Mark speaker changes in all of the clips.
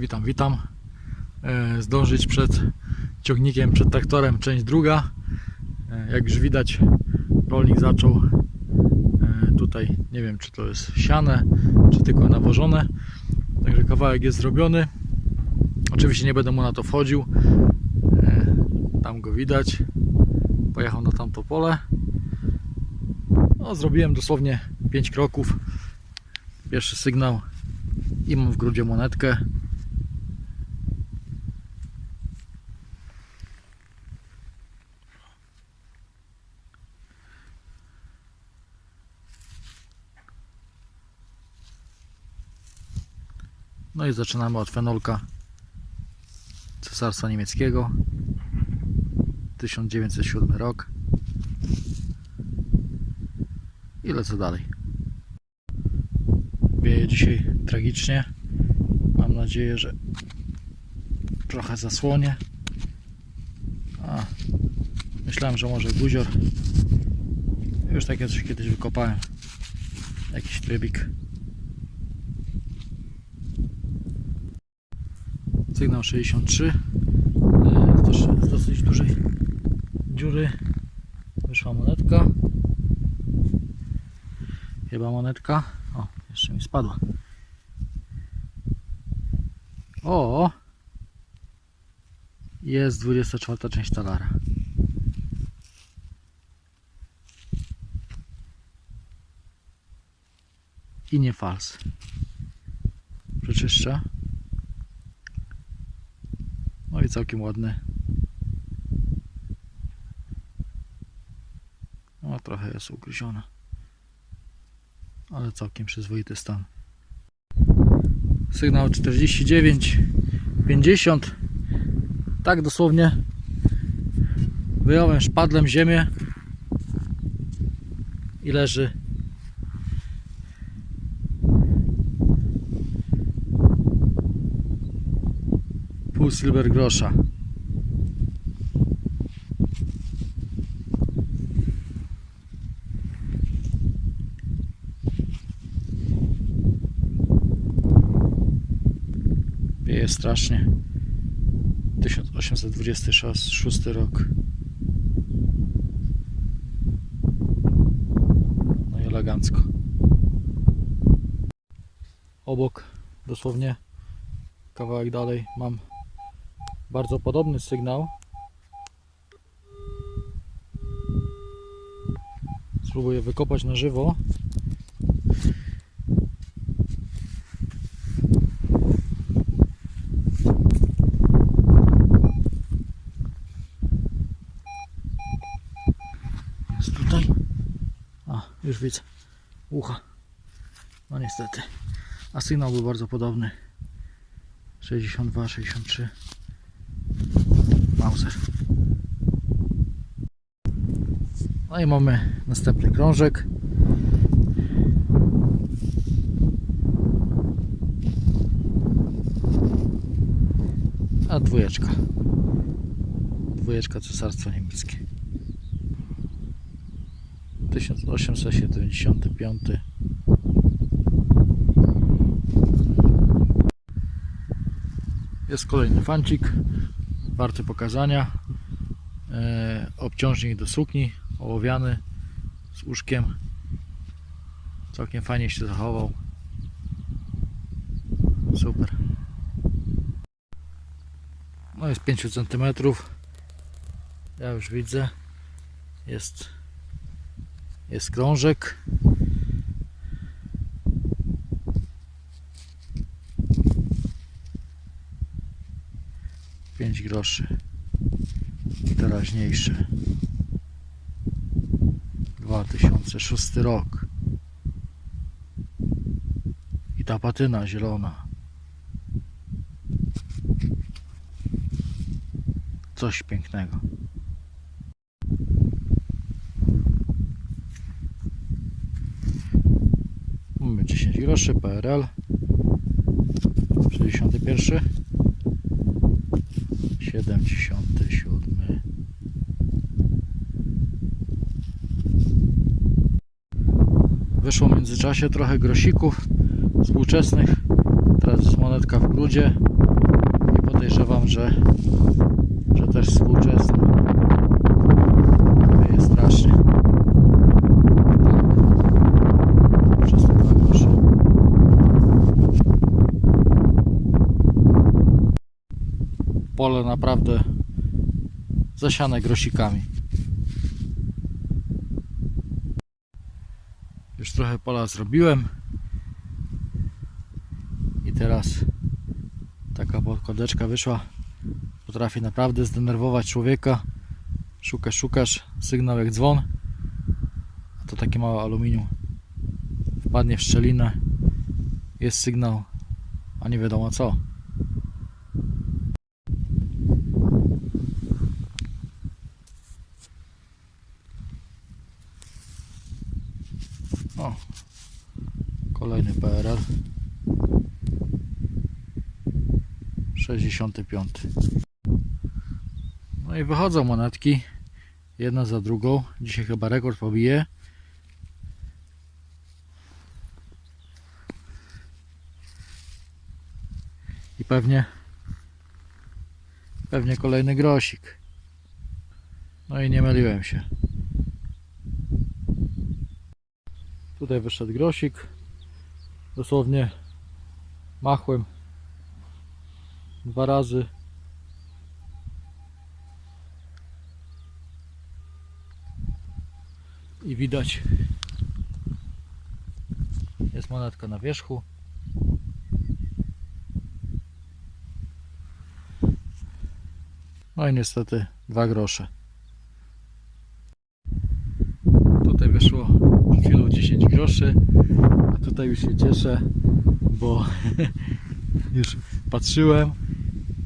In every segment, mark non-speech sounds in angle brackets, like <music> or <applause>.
Speaker 1: witam. E, Zdążyć przed ciągnikiem, przed traktorem, część druga. E, Jak już widać, rolnik zaczął e, tutaj, nie wiem czy to jest siane, czy tylko nawożone. Także kawałek jest zrobiony. Oczywiście nie będę mu na to wchodził. Tam go widać. Pojechał na tamto pole. No, zrobiłem dosłownie 5 kroków. Pierwszy sygnał i mam w grudzie monetkę. No i zaczynamy od fenolka Cesarstwa Niemieckiego. 1907 rok. I lecę dalej. Wieje dzisiaj tragicznie. Mam nadzieję, że trochę zasłonie A, myślałem, że może guzior. Już takie coś kiedyś wykopałem. Jakiś trybik sygnał 63 E, z dosyć dużej dziury wyszła monetka. Chyba monetka. O, jeszcze mi spadła. O jest 24 część talara. I nie fals. Przeczyszczę i całkiem ładny. No trochę jest ugryziona. Ale całkiem przyzwoity stan. Sygnał 49 50 Tak dosłownie wyjąłem szpadlem ziemię i leży pół silver grosza. Wieje strasznie. 1826 rok. No i elegancko. Obok dosłownie kawałek dalej mam bardzo podobny sygnał. Spróbuję wykopać na żywo. Jest tutaj. A, już widzę. Ucha. No niestety. A sygnał był bardzo podobny. 62, 63. Mauser. No i mamy następny krążek. A dwójeczka. Dwójeczka Cesarstwa Niemieckie. 1875. Jest kolejny fancik warty pokazania. E, obciążnik do sukni, ołowiany z łóżkiem. Całkiem fajnie się zachował. Super. No jest 5 cm. Ja już widzę. Jest jest krążek. Pięć groszy. Teraźniejszy 2006 rok. I ta patyna zielona. Coś pięknego. Mamy 10 groszy PRL 61 77 Wyszło w międzyczasie trochę grosików współczesnych. Teraz jest monetka w grudzie. podejrzewam, że, że też współczesny. Jest strasznie. Tak. Przez te dwa grosze. Pole naprawdę zasiane grosikami. Już trochę pola zrobiłem. I teraz taka podkładeczka wyszła. Potrafi naprawdę zdenerwować człowieka. Szukasz, szukasz, sygnał jak dzwon. A to takie małe aluminium. Wpadnie w szczelinę. Jest sygnał, a nie wiadomo co. O, kolejny PRL. 65. No i wychodzą monetki. Jedna za drugą. Dzisiaj chyba rekord pobije. I pewnie pewnie kolejny grosik. No i nie myliłem się. Tutaj wyszedł grosik. Dosłownie machłem dwa razy. I widać jest monetka na wierzchu. No i niestety dwa grosze. Tutaj wyszło chwilą 10 groszy, a tutaj już się cieszę, bo <laughs> już patrzyłem,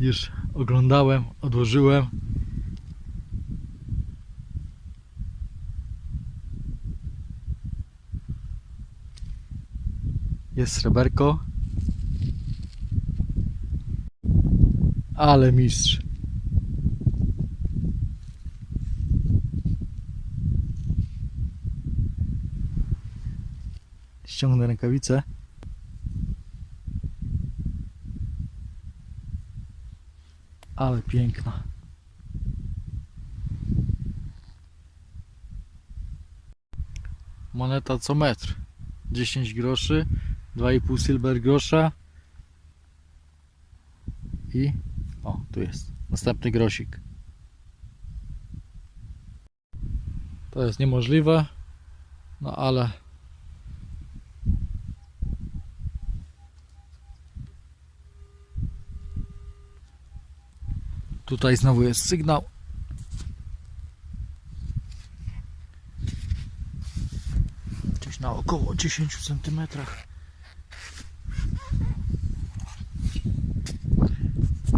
Speaker 1: już oglądałem, odłożyłem. Jest sreberko. Ale mistrz. Ściągnę rękawice. Ale piękna. Moneta co metr. 10 groszy, 2,5 silver grosza. I o, tu jest następny grosik. To jest niemożliwe. No ale Tutaj znowu jest sygnał. Gdzieś na około 10 cm.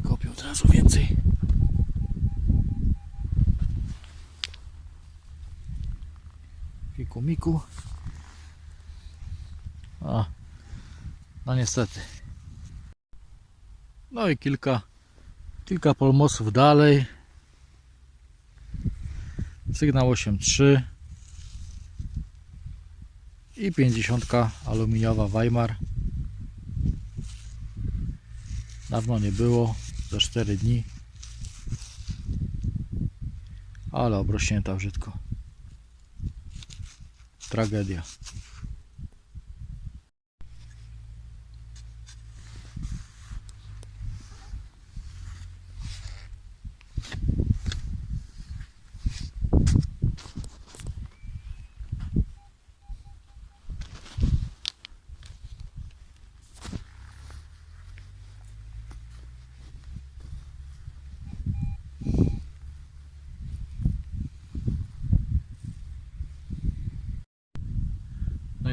Speaker 1: Kopię od razu więcej. Fiku miku. A, no niestety. No i kilka Kilka polmosów dalej. Sygnał 8.3 i 50 aluminiowa Weimar. Dawno nie było, za 4 dni. Ale obrośnięta brzydko. Tragedia.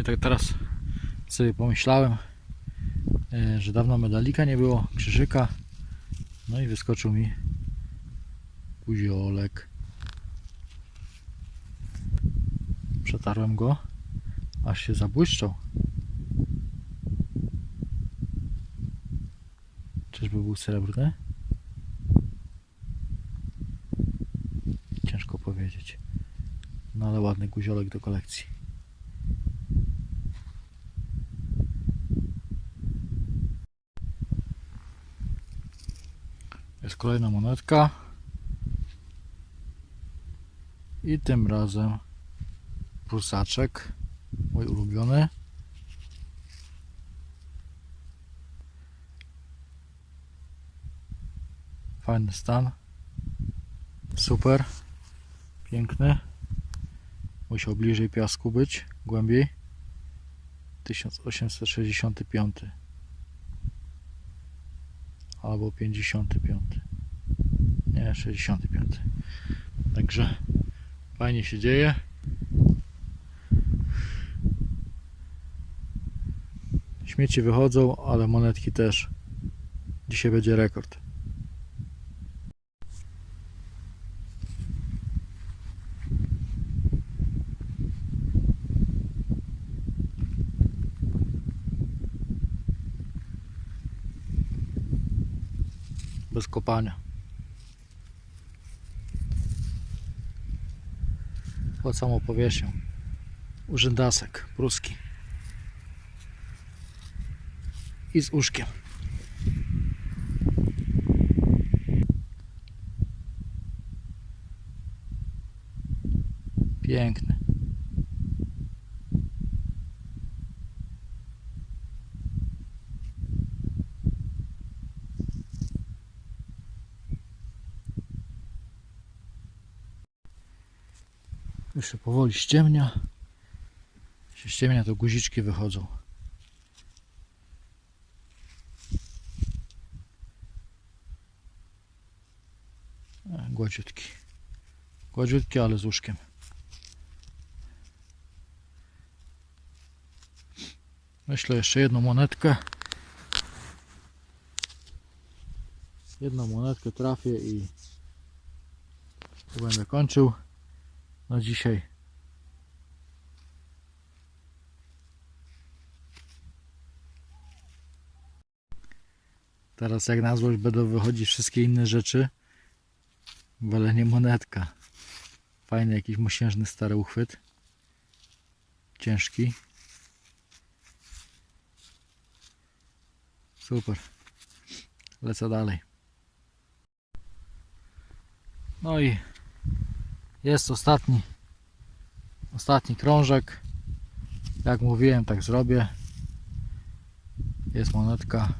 Speaker 1: Tak teraz sobie pomyślałem, e, że dawno medalika nie było, krzyżyka. No i wyskoczył mi guziolek. Przetarłem go, aż się zabłyszczał. Czyżby był srebrny? Ciężko powiedzieć. No ale ładny guziolek do kolekcji. Kolejna monetka. I tym razem pulsaczek, mój ulubiony. Fajny stan. Super. Piękny. Musiał bliżej piasku być, głębiej. 1865 albo 55. Nie, 65. Także fajnie się dzieje. Śmieci wychodzą, ale monetki też. Dzisiaj będzie rekord. Bez kopania. Pod samą powierzchnią. Urzędasek pruski. I z uszkiem. Piękny. Już się powoli ściemnia. Jak się ściemnia, to guziczki wychodzą. E, Gładziutki. Gładziutki, ale z łóżkiem. Myślę jeszcze jedną monetkę. Jedną monetkę trafię i tu będę kończył na dzisiaj. Teraz jak na złość będą wychodzić wszystkie inne rzeczy. Wolę nie monetka. Fajny jakiś mosiężny stary uchwyt. Ciężki. Super. Lecę dalej. No i jest ostatni ostatni krążek. Jak mówiłem tak zrobię. Jest monetka.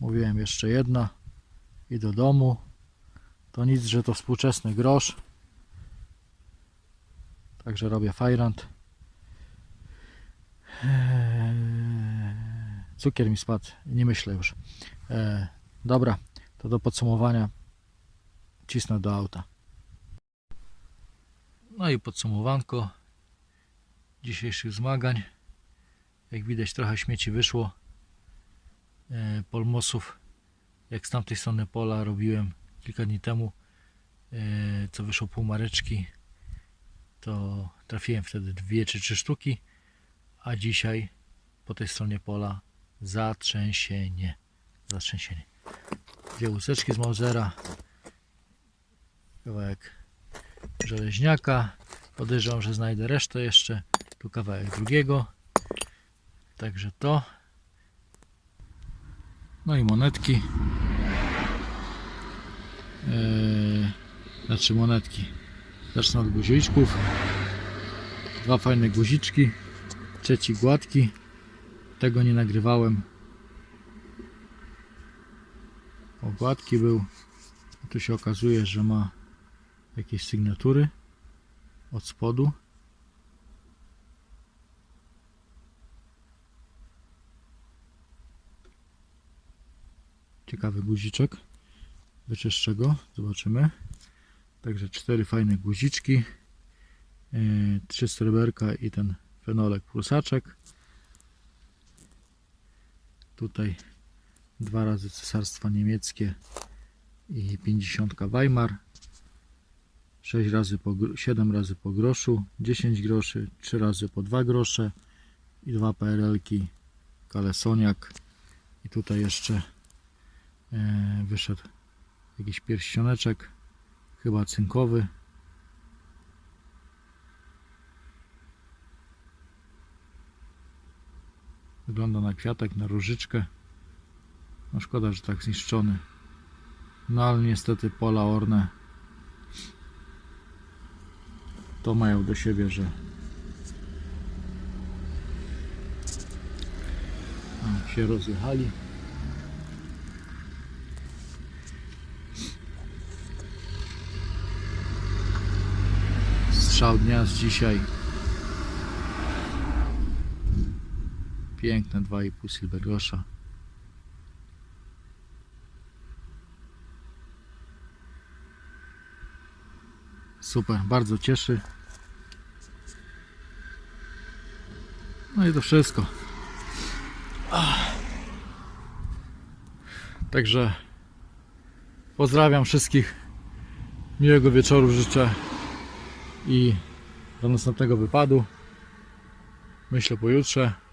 Speaker 1: Mówiłem jeszcze jedna. I do domu. To nic, że to współczesny grosz. Także robię fajrant. Eee, cukier mi spadł. Nie myślę już. Eee, Dobra, to do podsumowania cisnę do auta. No i podsumowanko dzisiejszych zmagań. Jak widać trochę śmieci wyszło. E, polmosów, jak z tamtej strony pola robiłem kilka dni temu, e, co wyszło półmareczki, to trafiłem wtedy dwie czy trzy sztuki, a dzisiaj po tej stronie pola zatrzęsienie. Zatrzęsienie dwie łuseczki z Mausera, kawałek żeleźniaka, podejrzewam, że znajdę resztę jeszcze, tu kawałek drugiego, także to, no i monetki, eee, znaczy monetki, zacznę od guziczków, dwa fajne guziczki, trzeci gładki, tego nie nagrywałem, o gładki był. Tu się okazuje, że ma jakieś sygnatury od spodu. Ciekawy guziczek. Wyczyszczę go, zobaczymy. Także cztery fajne guziczki. Yy, trzy sreberka i ten fenolek pulsaczek. Tutaj dwa razy Cesarstwo Niemieckie i 50 Weimar. 6 razy po, gr- 7 razy po groszu 10 groszy 3 razy po 2 grosze i dwa PRL-ki Kalesoniak. I tutaj jeszcze e, wyszedł jakiś pierścioneczek chyba cynkowy. Wygląda na kwiatek, na różyczkę. No szkoda, że tak zniszczony. No ale niestety pola orne to mają do siebie, że się rozjechali. Strzał dnia z dzisiaj. Piękne 2,5 silvergrosza. Super, bardzo cieszy. No i to wszystko. Także pozdrawiam wszystkich. Miłego wieczoru życzę i do następnego wypadu. Myślę pojutrze.